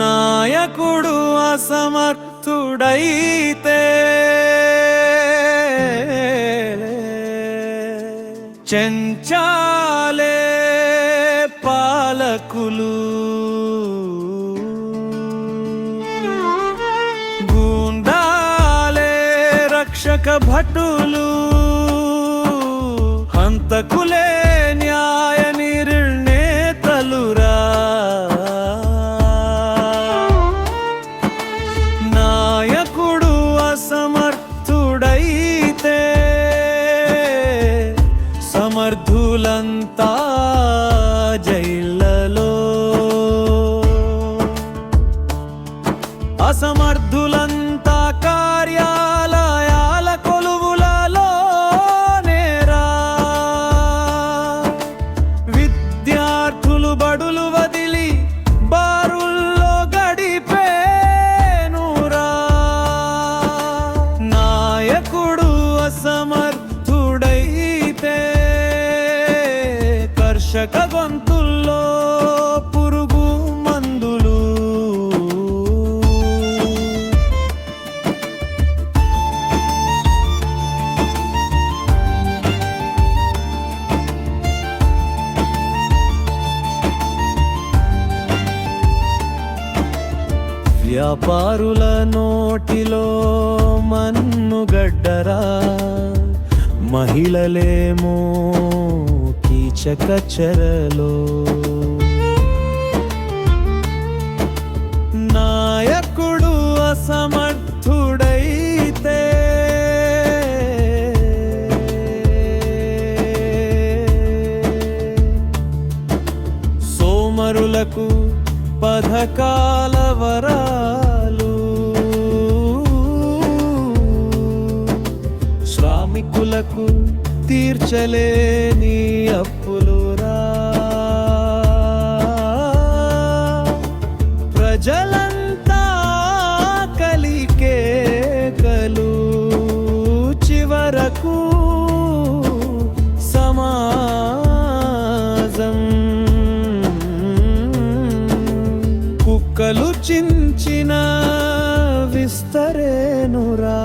నాయకుడు అసమర్థుడైతే చెంచాలే. పాలకులు గుండాలే రక్షక భటులు. హంతకులే న్యాయ నిర్ణేతలురా. నాయకుడు అసమర్థుడైతే సమర్థులంతా అసమర్థులంతా కార్యాలయాల కొలువులలో నేరా. విద్యార్థులు బడులు వదిలి బారుల్లో గడిపేనురా. నాయకుడు అసమర్థుడైతే కర్షక గొంతుల్లో వ్యాపారుల నోటిలో మన్నుగడ్డరా మహిళలేమో కీచక నాయకుడు అసమర్థుడైతే సోమరులకు పథకాల వరాలు శ్రామికులకు తీర్చలేని అప్పులురా ప్రజల ఆలోచించిన విస్తరేనురా.